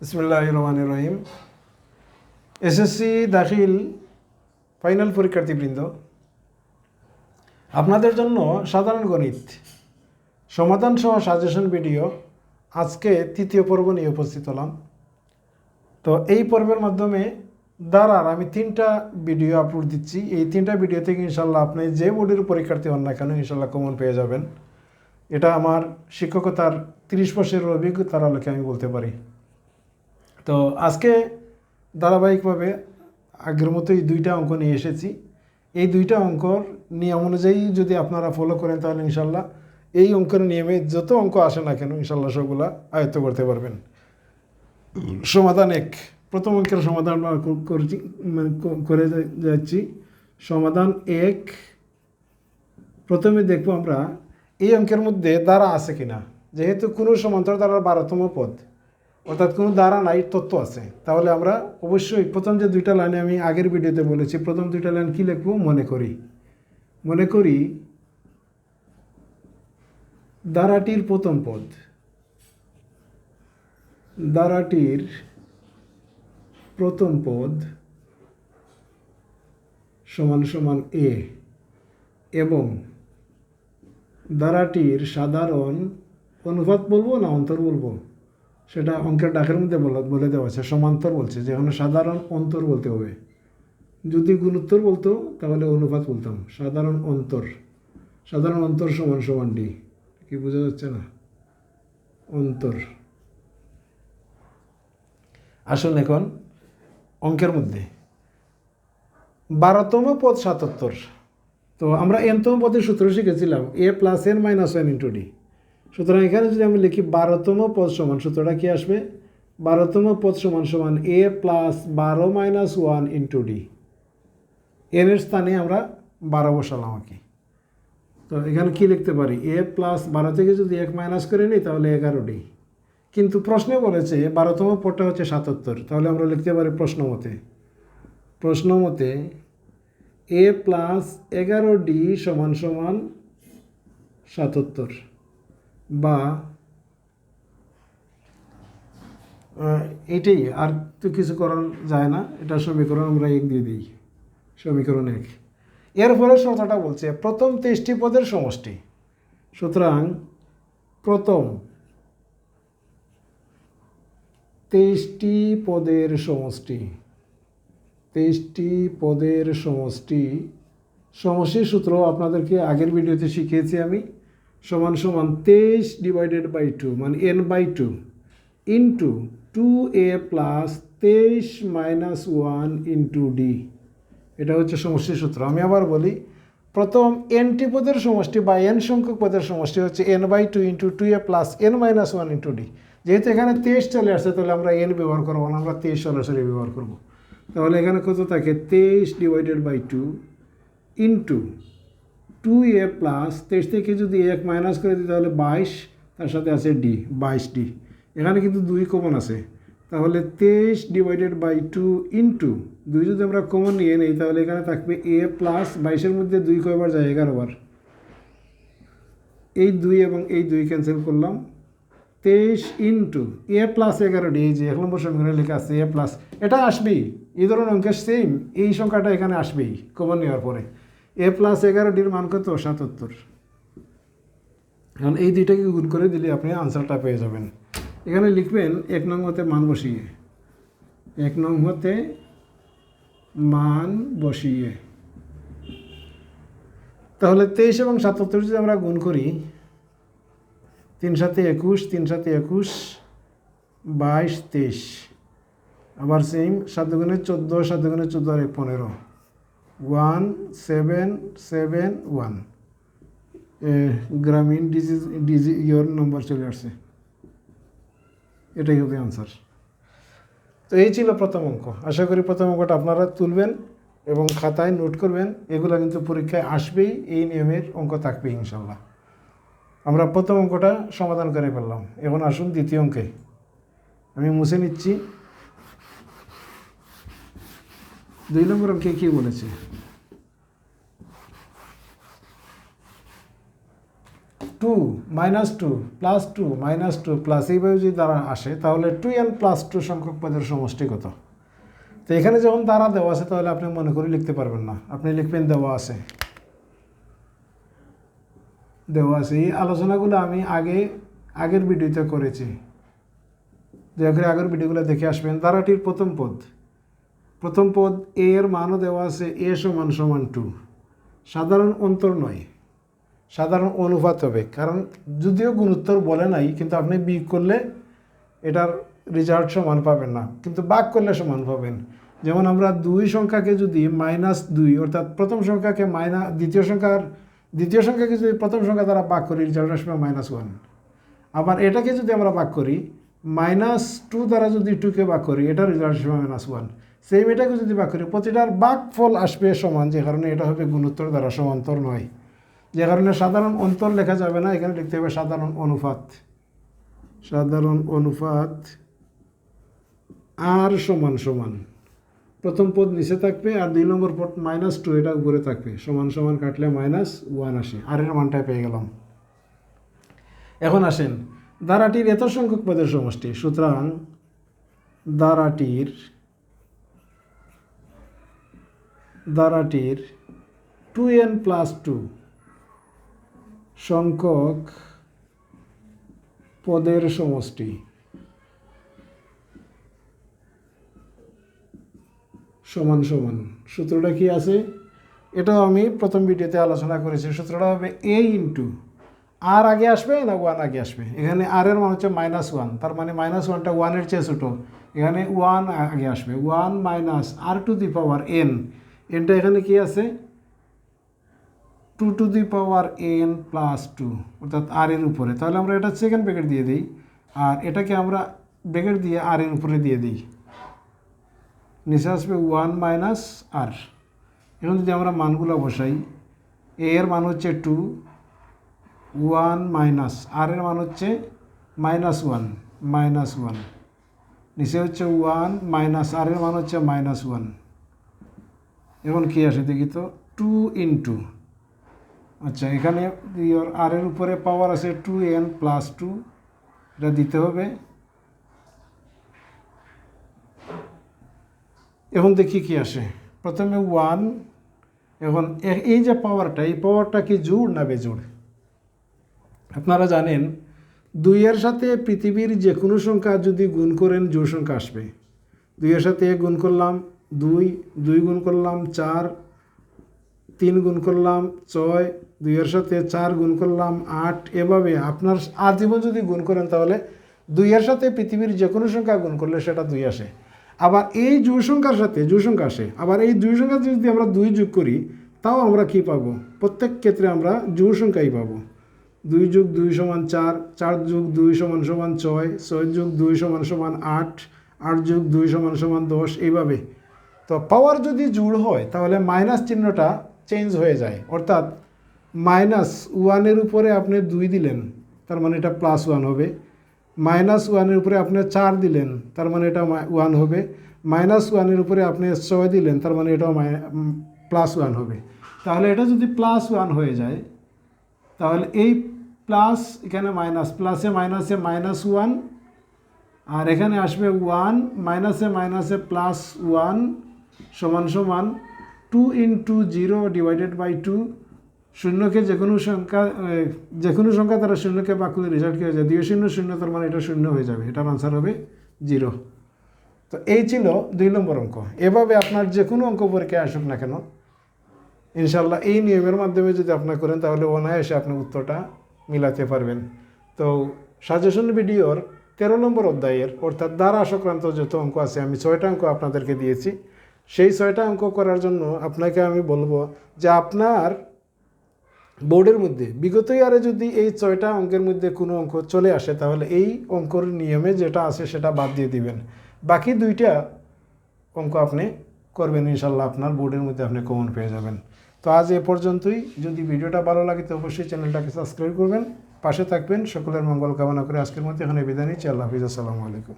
ইসমিল্লাহ রহমান রহিম এসএসসি দাখিল ফাইনাল পরীক্ষার্থীবৃন্দ, আপনাদের জন্য সাধারণ গণিত সমাধান সহ সাজেশন ভিডিও আজকে তৃতীয় পর্ব নিয়ে উপস্থিত হলাম। তো এই পর্বের মাধ্যমে দ্বারার আমি তিনটা ভিডিও আপলোড দিচ্ছি। এই তিনটা ভিডিও থেকে ইনশাল্লাহ আপনি যে বোর্ডের পরীক্ষার্থী হন না কেন ইনশাল্লাহ কমন পেয়ে যাবেন। এটা আমার শিক্ষকতার তিরিশ বছরের অভিজ্ঞতার আলোকে আমি বলতে পারি। তো আজকে ধারাবাহিকভাবে আগের মতোই দুইটা অঙ্ক নিয়ে এসেছি। এই দুইটা অঙ্কর নিয়ম অনুযায়ী যদি আপনারা ফলো করেন তাহলে ইনশাল্লাহ এই অঙ্কের নিয়মে যত অঙ্ক আসে না কেন ইনশাল্লাহ সবগুলা আয়ত্ত করতে পারবেন। সমাধান এক। প্রথম অঙ্কের সমাধান করছি মানে করে যাচ্ছি। সমাধান এক। প্রথমে দেখব আমরা এই অঙ্কের মধ্যে দ্বারা আছে কিনা। যেহেতু কোনো সমান্তর দ্বারার বারোতম পদ। অর্থাৎ কোনো দ্বারা নাই তত্ত্ব আছে। তাহলে আমরা অবশ্যই প্রথম যে দুইটা লাইনে আমি আগের ভিডিওতে বলেছি, প্রথম দুইটা লাইন কী লিখব? মনে করি। মনে করি দ্বারাটির প্রথম পদ। দ্বারাটির প্রথম পদ সমান সমান এ এবং দ্বারাটির সাধারণ অনুপাত বলব না অন্তর বলব? সেটা অঙ্কের ডাকের মধ্যে বলা দেওয়া আছে। সমান্তর বলছে, যেখানে সাধারণ অন্তর বলতে হবে। যদি গুণোত্তর বলতো, তাহলে অনুপাত বলতাম। সাধারণ অন্তর। সাধারণ অন্তর সমান সমান ডি কি বোঝা যাচ্ছে না? অন্তর। আসুন এখন অঙ্কের মধ্যে। বারোতম পদ সাতাত্তর। তো আমরা এনতম পদের সূত্র শিখেছিলাম a plus n minus one into d সুতরাং এখানে যদি আমি লিখি বারোতম পদ সমান, সূত্রটা কি আসবে? বারোতম পদ সমান সমান এ প্লাস বারো মাইনাস ওয়ান ইন্টু ডি এর স্থানে আমরা বারো বসালাম আর কি। তো এখানে কি লিখতে পারি? এ প্লাস বারো থেকে যদি এক মাইনাস করে নিই, তাহলে এগারো ডি কিন্তু প্রশ্নে বলেছে, বারোতম পদটা হচ্ছে সাতাত্তর। তাহলে আমরা লিখতে পারি প্রশ্ন মতে। প্রশ্ন মতে এ প্লাস এগারো ডি সমান সমান সাতাত্তর। বা এটাই, আর তো কিছু করার যায় না। এটা সমীকরণ আমরা এক দিয়ে দিই। সমীকরণ এক। এরপরে শর্তটা বলছে, প্রথম তেইশটি পদের সমষ্টি। সুতরাং প্রথম তেইশটি পদের সমষ্টি, তেইশটি পদের সমষ্টি, সমষ্টির সূত্র আপনাদেরকে আগের ভিডিওতে শিখিয়েছি আমি। সমান সমান তেইশ ডিভাইডেড বাই টু মানে n by two into two a plus তেইশ মাইনাস ওয়ান ইন্টু ডি এটা হচ্ছে সমষ্টির সূত্র। আমি আবার বলি, প্রথম এনটি পদের সমষ্টি বা এন সংখ্যক পদের সমষ্টি হচ্ছে n by two into two a plus n minus one into d যেহেতু এখানে তেইশ চলে আসছে, তাহলে আমরা এন ব্যবহার করব না, আমরা তেইশ সরাসরি ব্যবহার করব। তাহলে এখানে কত থাকে? তেইশ divided by two into two a plus তেইশ থেকে যদি এক মাইনাস করে দিই, তাহলে বাইশ, তার সাথে আছে ডি বাইশ ডি এখানে কিন্তু দুই কমন আছে। তাহলে তেইশ ডিভাইডেড বাই টু ইন্টু দুই যদি আমরা কমন নিয়ে নিই, তাহলে এখানে থাকবে এ প্লাস বাইশের মধ্যে দুই কয়বার যায়? এগারো বার। এই দুই এবং এই দুই ক্যান্সেল করলাম। তেইশ ইন্টু এ প্লাস এগারো ডি এই যে এক নম্বর সমীকরণে লেখা আছে এ প্লাস এটা আসবেই। এই ধরনের অঙ্কের সেম এই সংখ্যাটা এখানে আসবেই কমন নেওয়ার পরে। এ প্লাস এগারো ডির মান কত? সাতাত্তর। এখন এই দুইটাকে গুণ করে দিলে আপনি আনসারটা পেয়ে যাবেন। এখানে লিখবেন এক নং হতে মান বসিয়ে। এক নং হতে মান বসিয়ে। তাহলে তেইশ এবং সাতাত্তর যদি আমরা গুণ করি, তিন সাথে একুশ, তিন সাথে একুশ, বাইশ, তেইশ। আবার সেম সাত গুণে চোদ্দ, সাত গুণে চোদ্দ আর এক পনেরো। One seven seven one Grameen disease ডিজি ইয়োর নম্বর চলে আসছে। এটাই হবে আনসার তো এই ছিল প্রথম অঙ্ক। আশা করি প্রথম অঙ্কটা আপনারা তুলবেন এবং খাতায় নোট করবেন। এগুলো কিন্তু পরীক্ষায় আসবেই, এই নিয়মের অঙ্ক থাকবে ইনশাল্লাহ আমরা প্রথম অঙ্কটা সমাধান করে ফেললাম। এখন আসুন দ্বিতীয় অঙ্কে। আমি মুছে নিচ্ছি। দুই নম্বর অঙ্কে কী বলেছে? Two minus two plus two minus two plus এইভাবে যদি দ্বারা আসে, তাহলে টু এন প্লাস টু সংখ্যক পদের সমষ্টি কত? তো এখানে যখন দ্বারা দেওয়া আছে, তাহলে আপনি মনে করে লিখতে পারবেন না। আপনি লিখবেন দেওয়া আছে। দেওয়া আছে। এই আলোচনাগুলো আমি আগে, আগের ভিডিওতে করেছি। দয়া করে আগের ভিডিওগুলো দেখে আসবেন। দ্বারাটির প্রথম পদ। প্রথম পদ এ এর মানও দেওয়া আছে এ সমান সমান টু। সাধারণ অন্তর নয়। সাধারণ অনুপাত হবে। কারণ যদিও গুণোত্তর বলে নাই, কিন্তু আপনি বিয়োগ করলে এটার রেজাল্ট সমান পাবেন না। কিন্তু বাক করলে সমান পাবেন। যেমন আমরা দুই সংখ্যাকে যদি মাইনাস দুই, অর্থাৎ প্রথম সংখ্যাকে মাইনাস দ্বিতীয় সংখ্যার, দ্বিতীয় সংখ্যাকে যদি প্রথম সংখ্যা দ্বারা বাক করি রেজাল্ট আসবে মাইনাস ওয়ান আবার এটাকে যদি আমরা বাক করি মাইনাস টু দ্বারা যদি টুকে বাক করি, এটার রেজাল্ট আসবে মাইনাস ওয়ান সেম এটাকে যদি বাক করি, প্রতিটার বাক ফল আসবে সমান, যে কারণে এটা হবে গুণোত্তর দ্বারা সমান্তর নয়। যে কারণে সাধারণ অন্তর লেখা যাবে না, এখানে লিখতে হবে সাধারণ অনুপাত। সাধারণ অনুপাত আর সমান সমান। প্রথম পদ নিচে থাকবে আর দুই নম্বর পদ মাইনাস টু এটা উপরে থাকবে। সমান সমান কাটলে মাইনাস ওয়ান আসে। আর এর মানটা পেয়ে গেলাম। এখন আসেন, দ্বারাটির এত সংখ্যক পদের সমষ্টি। সুতরাং দ্বারাটির দ্বারাটির টু এন প্লাস টু সংখ্যক পদের সমষ্টি। সমান সমান। সূত্রটা কি আছে? এটাও আমি প্রথম ভিডিওতে আলোচনা করেছি। সূত্রটা হবে এ ইন্টু আর আগে আসবে না ওয়ান আগে আসবে? এখানে আর এর মান হচ্ছে মাইনাস ওয়ান তার মানে মাইনাস ওয়ানটা ওয়ানের চেয়ে ছোটো। এখানে ওয়ান আগে আসবে। One minus r to the power n এনটা এখানে কি আছে? Two to the power n plus two অর্থাৎ আর এর উপরে। তাহলে আমরা এটা সেকেন্ড ব্র্যাকেট দিয়ে দিই, আর এটাকে আমরা ব্র্যাকেট দিয়ে আর এর উপরে দিয়ে দিই। নিচে আসবে ওয়ান মাইনাস আর এখন যদি আমরা মানগুলো বসাই এ এর মান হচ্ছে টু ওয়ান মাইনাস আর এর মান হচ্ছে মাইনাস ওয়ান মাইনাস ওয়ান নিচে হচ্ছে ওয়ান মাইনাস আর এর মান হচ্ছে মাইনাস ওয়ান এখন কী আসে দেখি তো? টু ইন্টু আচ্ছা এখানে ইয়োর আর এর উপরে পাওয়ার আছে টু এন প্লাস টু এটা দিতে হবে। এখন দেখি কি আসে। প্রথমে ওয়ান এখন এই যে পাওয়ারটা এই পাওয়ারটা কি জোড় না বেজোড়? আপনারা জানেন দুইয়ের সাথে পৃথিবীর যে কোনো সংখ্যা যদি গুণ করেন, জোড় সংখ্যা আসবে। দুইয়ের সাথে গুণ করলাম দুই দুই গুণ করলাম চার, তিন গুণ করলাম ছয় দুইয়ের সাথে চার গুণ করলাম আট। এভাবে আপনার আজীবন যদি গুণ করেন তাহলে দুইয়ের সাথে পৃথিবীর যে কোনো সংখ্যা গুণ করলে সেটা দুই আসে। আবার এই জোড় সংখ্যার সাথে জোড় সংখ্যা আসে, আবার এই দুই সংখ্যা যদি আমরা দুই যোগ করি, তাও আমরা কি পাবো? প্রত্যেক ক্ষেত্রে আমরা জোড় সংখ্যাই পাবো। দুই যোগ দুই সমান চার চার যোগ দুই সমান সমান ছয় ছয় যোগ দুই সমান সমান আট আট যোগ দুই সমান সমান দশ এইভাবে তো পাওয়ার যদি জোড় হয়, তাহলে মাইনাস চিহ্নটা চেঞ্জ হয়ে যায়। অর্থাৎ মাইনাস ওয়ানের উপরে আপনি দুই দিলেন, তার মানে এটা প্লাস ওয়ান হবে। মাইনাস ওয়ানের উপরে আপনি চার দিলেন, তার মানে এটা ওয়ান হবে। মাইনাস ওয়ানের উপরে আপনি ছয় দিলেন, তার মানে এটাও প্লাস ওয়ান হবে। তাহলে এটা যদি প্লাস ওয়ান হয়ে যায়, তাহলে এই প্লাস এখানে মাইনাস প্লাসে মাইনাসে মাইনাস ওয়ান আর এখানে আসবে ওয়ান মাইনাসে মাইনাসে প্লাস ওয়ান সমান সমান two into zero divided by two শূন্যকে যে কোনো সংখ্যা যে কোনো সংখ্যা তারা শূন্যকে বাক করলে রেজাল্ট কী হয়ে যায়? দুই শূন্য শূন্য, তার মানে এটা শূন্য হয়ে যাবে। এটার আনসার হবে জিরো তো এই ছিল দুই নম্বর অঙ্ক। এভাবে আপনার যে কোনো অঙ্ক পরীক্ষায় আসুক না কেন ইনশাল্লাহ এই নিয়মের মাধ্যমে যদি আপনার করেন, তাহলে অনায়াসে আপনি উত্তরটা মিলাতে পারবেন। তো সাজেশন ভিডিওর তেরো নম্বর অধ্যায়ের, অর্থাৎ দ্বারা সংক্রান্ত যত অঙ্ক আছে, আমি ছয়টা অঙ্ক আপনাদেরকে দিয়েছি। সেই ছয়টা অঙ্ক করার জন্য আপনাকে আমি বলব যে আপনার বোর্ডের মধ্যে বিগত ইয়ারে যদি এই ছয়টা অঙ্কের মধ্যে কোনো অঙ্ক চলে আসে, তাহলে এই অঙ্কর নিয়মে যেটা আছে সেটা বাদ দিয়ে দিবেন। বাকি দুইটা অঙ্ক আপনি করবেন, ইনশাল্লাহ আপনার বোর্ডের মধ্যে আপনি কমন পেয়ে যাবেন। তো আজ এ পর্যন্তই। যদি ভিডিওটা ভালো লাগে তো অবশ্যই চ্যানেলটাকে সাবস্ক্রাইব করবেন, পাশে থাকবেন। সকলের মঙ্গল কামনা করে আজকের মধ্যে এখানে বিদায় নিচ্ছি। আল্লাহ হাফিজ। আসসালামু আলাইকুম।